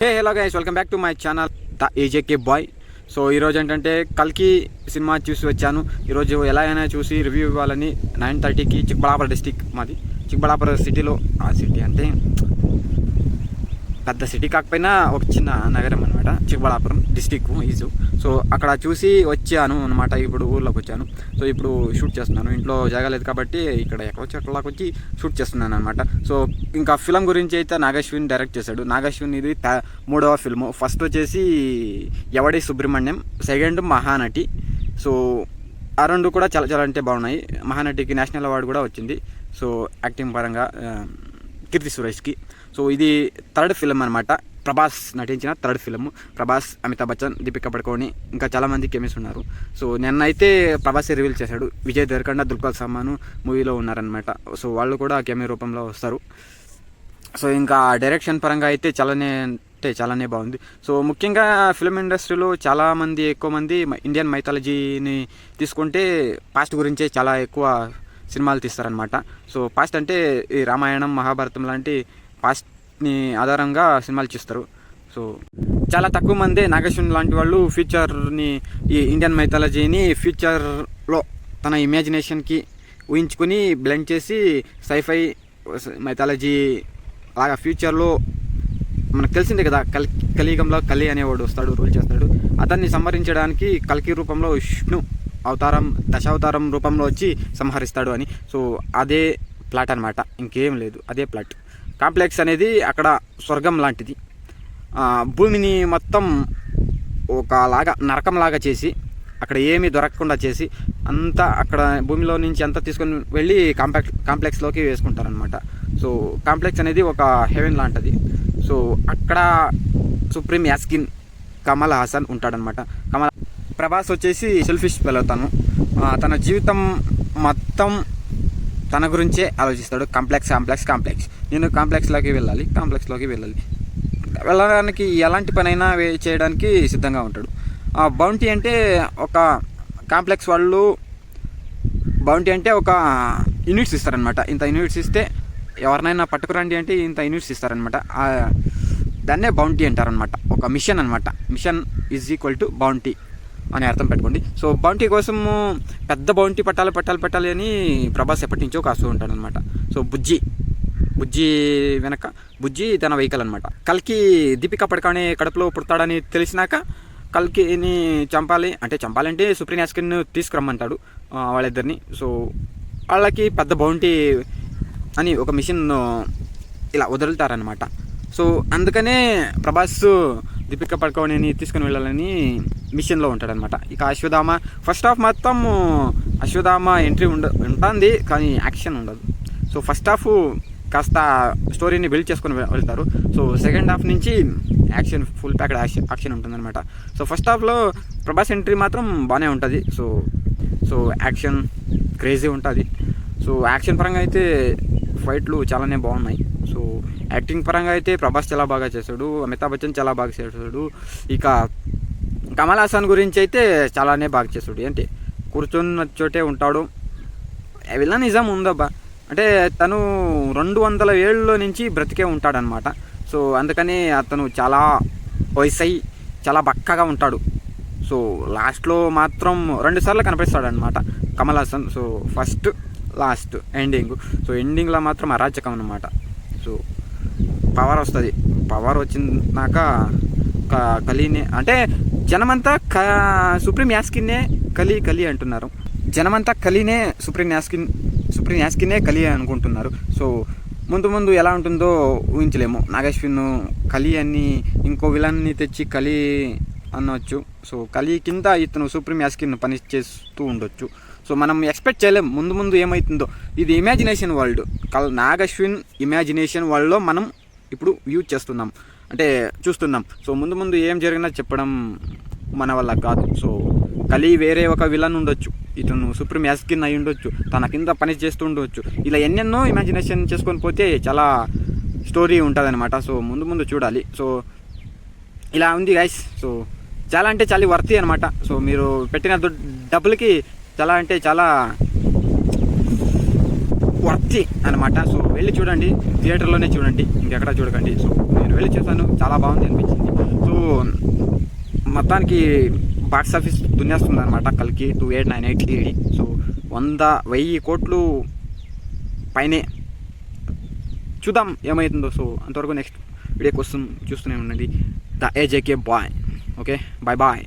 Hey hello guys welcome back to my channel the AJK boy so ఈరోజు ఏంటంటే కల్కి cinema చూసి వచ్చాను. ఈరోజు ఎలా అయినా చూసి రివ్యూ ఇవ్వాలని నైన్ థర్టీకి చిక్బళాపుర డిస్టిక్ మాది. చిక్బళాపుర సిటీలో ఆ సిటీ అంటే పెద్ద సిటీ కాకపోయినా ఒక చిన్న నగరం అనమాట చిక్బళాపురం డిస్టిక్ ఈజు సో అక్కడ చూసి వచ్చాను అనమాట ఇప్పుడు ఊర్లోకి వచ్చాను. సో ఇప్పుడు షూట్ చేస్తున్నాను. ఇంట్లో జాగలేదు కాబట్టి ఇక్కడ ఎక్కడ వచ్చి వచ్చి షూట్ చేస్తున్నాను అనమాట సో ఇంకా ఫిలం గురించి అయితే నాగశ్విన్ డైరెక్ట్ చేశాడు. నాగశ్విన్ ఇది త- మూడవ ఫిల్ము. ఫస్ట్ వచ్చేసి ఎవడి సుబ్రహ్మణ్యం సెకండ్ మహానటి. సో ఆ రెండు కూడా చాలా చాలా అంటే బాగున్నాయి. మహానటికి నేషనల్ అవార్డు కూడా వచ్చింది. సో యాక్టింగ్ పరంగా కీర్తి సురేష్కి. సో ఇది థర్డ్ ఫిలిం అనమాట ప్రభాస్ నటించిన థర్డ్ ఫిలిం ప్రభాస్ అమితాబ్ బచ్చన్ దీపికా పడుకోని ఇంకా చాలామంది కెమిస్ ఉన్నారు. సో నిన్నైతే ప్రభాస్ రివీల్ చేశాడు. విజయ్ దేవరకొండ దుల్కర్ సల్మాన్ మూవీలో ఉన్నారనమాట సో వాళ్ళు కూడా కెమె రూపంలో వస్తారు. సో ఇంకా డైరెక్షన్ పరంగా అయితే చాలానే అంటే చాలానే బాగుంది. సో ముఖ్యంగా ఫిలిం ఇండస్ట్రీలో చాలామంది ఎక్కువ మంది ఇండియన్ మైథాలజీని తీసుకుంటే పాస్ట్ గురించే చాలా ఎక్కువ సినిమాలు తీస్తారనమాట సో పాస్ట్ అంటే ఈ రామాయణం మహాభారతం లాంటి ని ఆధారంగా సినిమాలు చేస్తారు. సో చాలా తక్కువ మందే నాగేశ్వన్ లాంటి వాళ్ళు ఫ్యూచర్ని ఈ ఇండియన్ మైథాలజీని ఫ్యూచర్లో తన ఇమాజినేషన్కి ఊహించుకుని బ్లెండ్ చేసి సైఫై మైథాలజీ అలాగా ఫ్యూచర్లో మనకు తెలిసిందే కదా కల్ కలియుగంలో కలి అనేవాడు వస్తాడు రూల్ చేస్తాడు. అతన్ని సంహరించడానికి కల్కి రూపంలో విష్ణు అవతారం దశావతారం రూపంలో వచ్చి సంహరిస్తాడు అని. సో అదే ప్లాట్ అనమాట ఇంకేం లేదు అదే ప్లాట్ కాంప్లెక్స్ అనేది అక్కడ స్వర్గం లాంటిది. భూమిని మొత్తం ఒకలాగా నరకంలాగా చేసి అక్కడ ఏమీ దొరకకుండా చేసి అంతా అక్కడ భూమిలో నుంచి అంతా తీసుకొని వెళ్ళి కాంప్లెక్స్ కాంప్లెక్స్లోకి వేసుకుంటారనమాట సో కాంప్లెక్స్ అనేది ఒక హెవెన్ లాంటిది. సో అక్కడ సుప్రీం యాస్కిన్ కమల్ హాసన్ ఉంటాడనమాట కమల్ ప్రభాస్ వచ్చేసి సెల్ఫిష్ వెళ్తాను తన జీవితం మొత్తం తన గురించే ఆలోచిస్తాడు. కాంప్లెక్స్ కాంప్లెక్స్ కాంప్లెక్స్ నేను కాంప్లెక్స్లోకి వెళ్ళాలి కాంప్లెక్స్లోకి వెళ్ళాలి. వెళ్ళడానికి ఎలాంటి పనైనా వే- చేయడానికి సిద్ధంగా ఉంటాడు. ఆ బౌంటీ అంటే ఒక కాంప్లెక్స్ వాళ్ళు బౌంటీ అంటే ఒక యూనిట్స్ ఇస్తారనమాట ఇంత యూనిట్స్ ఇస్తే ఎవరినైనా పట్టుకురండి అంటే ఇంత యూనిట్స్ ఇస్తారనమాట దాన్నే బౌంటీ అంటారనమాట ఒక మిషన్ అనమాట mission is equal to bounty అని అర్థం పెట్టుకోండి. సో బౌంటీ కోసము పెద్ద బౌంటీ పట్టాలి పట్టాలి పట్టాలి అని ప్రభాస్ ఎప్పటి నుంచో కాస్తూ ఉంటాడు అనమాట సో బుజ్జి బుజ్జి వెనక బుజ్జి తన వెహికల్ అనమాట కల్కి దీపికా పడకానే కడుపులో పుడతాడని తెలిసినాక కల్కిని చంపాలి అంటే చంపాలంటే సుప్రీం యాస్కిన్ తీసుకురమ్మంటాడు వాళ్ళిద్దరిని. సో వాళ్ళకి పెద్ద బౌంటీ అని ఒక మిషన్ ఇలా వదులుతారనమాట సో అందుకనే ప్రభాస్ దీపికా పడుకోని తీసుకుని వెళ్ళాలని మిషన్లో ఉంటాడనమాట. ఇక అశ్వధామ ఫస్ట్ హాఫ్ మొత్తం అశ్వధామ ఎంట్రీ ఉండ ఉంటుంది కానీ యాక్షన్ ఉండదు. సో ఫస్ట్ హాఫ్ కాస్త స్టోరీని బిల్డ్ చేసుకొని వెళ్తారు. సో సెకండ్ హాఫ్ నుంచి action full packed action action ఉంటుందన్నమాట. సో ఫస్ట్ హాఫ్లో ప్రభాస్ ఎంట్రీ మాత్రం బాగానే ఉంటుంది. సో సో యాక్షన్ క్రేజీ ఉంటుంది. సో యాక్షన్ పరంగా అయితే ఫైట్లు చాలానే బాగున్నాయి. సో యాక్టింగ్ పరంగా అయితే ప్రభాస్ చాలా బాగా చేశాడు. అమితాబ్ బచ్చన్ చాలా బాగా చేశాడు. ఇక కమల్ హాసన్ గురించి అయితే చాలానే బాగా చేస్తాడు. ఏంటి? కూర్చున్న చోటే ఉంటాడు. విలా నిజం ఉందబ్బా. అంటే తను రెండు వందల ఏళ్ళలో నుంచి బ్రతికే ఉంటాడనమాట సో అందుకని అతను చాలా వయసై చాలా బక్కగా ఉంటాడు. సో లాస్ట్లో మాత్రం రెండు సార్లు కనిపిస్తాడు Kamal Haasan. So first last ending. So ఎండింగ్లో మాత్రం అరాచకం అనమాట సో పవర్ వస్తుంది. పవర్ వచ్చినాక కలీనే అంటే జనమంతా క సుప్రీం యాస్కిన్నే కలి కలి అంటున్నారు. జనమంతా కలినే సుప్రీం యాస్కిన్ సుప్రీం యాస్కిన్నే కలి అనుకుంటున్నారు. సో ముందు ముందు ఎలా ఉంటుందో ఊహించలేము. నాగేశ్విన్ కలి అని ఇంకో విలన్ని తెచ్చి కలి అనవచ్చు సో కలి కింద ఇతను సుప్రీం యాస్కిన్ పని చేస్తూ ఉండొచ్చు. సో మనం ఎక్స్పెక్ట్ చేయలేం. ముందు ముందు ఏమవుతుందో ఇది ఇమాజినేషన్ వరల్డ్. కల్ నాగశ్విన్ ఇమాజినేషన్ వరల్డ్లో మనం ఇప్పుడు వ్యూ చేస్తున్నాం. అంటే చూస్తున్నాం. సో ముందు ముందు ఏం జరిగినా చెప్పడం మన వల్ల కాదు. సో కలి వేరే ఒక విలన్ ఉండొచ్చు. ఇతను సుప్రీం యాస్కిన్ అయి ఉండొచ్చు. తన కింద పని చేస్తూ ఉండొచ్చు. ఇలా ఎన్నెన్నో ఇమాజినేషన్ చేసుకొని పోతే చాలా స్టోరీ ఉంటుందన్నమాట. సో ముందు ముందు చూడాలి. సో ఇలా ఉంది గైస్ సో చాలా అంటే చాలా వర్తి అనమాట సో మీరు పెట్టిన దు- డబ్బులకి చాలా అంటే చాలా వర్తి అనమాట సో వెళ్ళి చూడండి. థియేటర్లోనే చూడండి. ఇంకెక్కడ చూడకండి. సో నేను వెళ్ళి చూసాను చాలా బాగుంది అనిపించింది. సో మొత్తానికి బాక్స్ ఆఫీస్ దున్నేస్తుంది అనమాట కల్కి. Two eight nine eight three so వంద వెయ్యి కోట్లు పైనే చూద్దాం ఏమవుతుందో సో అంతవరకు నెక్స్ట్ వీడియోకి వస్తుంది చూస్తూనే ఉండండి. The AJK boy okay bye bye